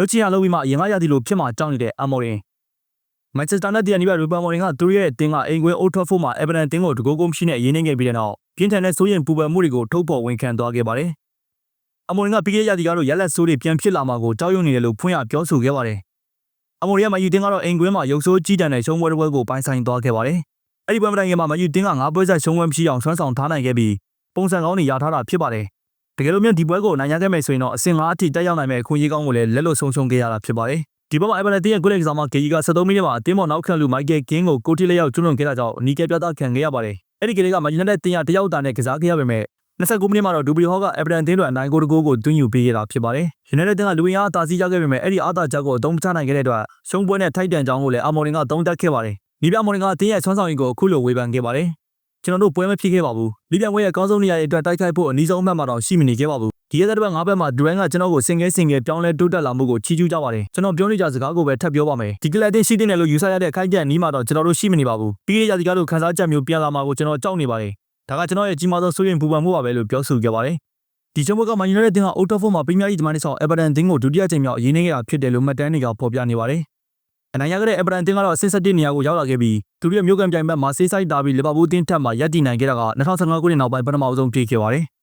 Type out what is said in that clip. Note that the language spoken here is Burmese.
လုတ်ချင်ရလုပ်ပြီးမှအရင်ကရသည်လိုဖြစ်မှကြောက်နေတဲ့အမော်ရင်မန်ချက်စတာနဲ့တရနီဘရူပန်မော်ရင်ကသူတို့ရဲ့အတင်းကအိမ်ကွင်းအိုးထွက်ဖို့မှာအဗရန်တင်းကိုတကိုးကုန်းရှိနဲ့ရင်းနှင်းခဲ့ပြီးတဲ့နောက်ပြင်းထန်တဲ့စိုးရင်ပူပန်မှုတွေကိုထုတ်ဖော်ဝန်ခံသွားခဲ့ပါတယ်အမော်ရင်ကပြီးခဲ့တဲ့ရသည်ကတော့ရက်လက်ဆိုးတွေပြန်ဖြစ်လာမှာကိုတောက်ရွံ့နေတယ်လို့ဖွင့်ရပြောဆိုခဲ့ပါတယ်အမော်ရင်ကမယူတင်းကတော့အိမ်ကွင်းမှာရုပ်ဆိုးကြီးတန်တဲ့ရှုံးပွဲတစ်ပွဲကိုပိုင်ဆိုင်သွားခဲ့ပါတယ်အဲ့ဒီပွဲမတိုင်ခင်မှာမယူတင်းကငါးပွဲဆက်ရှုံးပွဲမရှိအောင်ဆွမ်းဆောင်ထားနိုင်ခဲ့ပြီးပုံစံကောင်းတွေရထားတာဖြစ်ပါတယ် တကယ်လို့မြန်ဒီပွဲကိုနိုင်ရခဲ့မယ်ဆိုရင်တော့အဆင့်5အထိတက်ရောက်နိုင်မယ့်အခွင့်အရေးကောင်းကိုလည်းလက်လွတ်ဆုံးရှုံးခဲ့ရတာဖြစ်ပါတယ်။ဒီပွဲမှာအဗလက်တီရဲ့ဂိုးလက်ကစားမဂေဂျီက73မိနစ်မှာအသင်းပေါ်နောက်ခံလူမိုက်ကယ်ကင်းကိုကိုတီလက်ရောက်ကျွလွန်ခဲ့တာကြောင့်အနီးကဲပြသခံခဲ့ရပါတယ်။အဲ့ဒီကလေးကမန်ယူနိုက်တက်တင်ရတယောက်တာနဲ့ကစားခဲ့ရပေမဲ့29မိနစ်မှာတော့ဒူဘီဟော့ကအဗရန်တင်းတို့အနိုင်ကိုတကိုးကိုတွင်းယူပေးရတာဖြစ်ပါတယ်။ယူနိုက်တက်တင်ကလူဝင်အားအသာစီးကြခဲ့ပေမဲ့အဲ့ဒီအားသာချက်ကိုအသုံးချနိုင်ခဲ့တဲ့အတွက်ရှုံးပွဲနဲ့ထိုက်တန်ကြောင်းကိုလည်းအာမော်ရင်ကသုံးသပ်ခဲ့ပါတယ်။ဒီပြမော်ရင်ကအတင်းရဲ့ဆွမ်းဆောင်ရည်ကိုအခုလိုဝေဖန်ခဲ့ပါတယ်။ ကျွန်တော်တို့ပွဲမဖြစ်ခဲ့ပါဘူး။လီပြန်ဝဲရဲ့အကောင်းဆုံးနေရာရဲ့အတွက်တိုက်ခိုက်ဖို့အနည်းဆုံးအမှတ်မှာတော့ရှိမနေခဲ့ပါဘူး။ဒီရက်သက်တစ်ပတ်ငါးဘက်မှာဒူရန်ကကျွန်တော်ကိုစင်ကဲစင်ကဲပြောင်းလဲတိုးတက်လာမှုကိုချီးကျူးကြပါတယ်။ကျွန်တော်ပြောနေကြစကားကိုပဲထပ်ပြောပါမယ်။ဒီကလပ်တင်ရှိတဲ့နယ်လို့ယူဆရတဲ့ခိုက်ကြက်နီးမှာတော့ကျွန်တော်တို့ရှိမနေပါဘူး။ပြီးခဲ့တဲ့ရာသီကလို့ခန်းစားချက်မျိုးပြန်လာမှာကိုကျွန်တော်ကြောက်နေပါတယ်။ဒါကကျွန်တော်ရဲ့ကြီးမားသောစိုးရိမ်ပူပန်မှုပါပဲလို့ပြောဆိုခဲ့ပါတယ်။ဒီချုံဘကမန်ယူနိုက်တက်တင်ကအိုတိုဖိုမှာပရီးမီးယားကြီးဒီမန်နီဆောင်အဗာတန်တင်းကိုဒုတိယချိန်မြောက်အရေးနေခဲ့တာဖြစ်တယ်လို့မှတ်တမ်းတွေကဖော်ပြနေပါတယ်။ အနိုင်ရခဲ့တဲ့အဗာတန်တင်းကတော့အဆင့်7နေရာကိုရောက်လာခဲ့ပြီးသူတို့ရဲ့မျိုးကန်ပြိုင်ဘက်မှာဆေးဆိုင်တာပြီးလီဗာပူးတင်းထက်မှရပ်တည်နိုင်ခဲ့တာက2015ခုနှစ်နောက်ပိုင်းပထမအဆုံးဖြစ်ခဲ့ပါတယ်။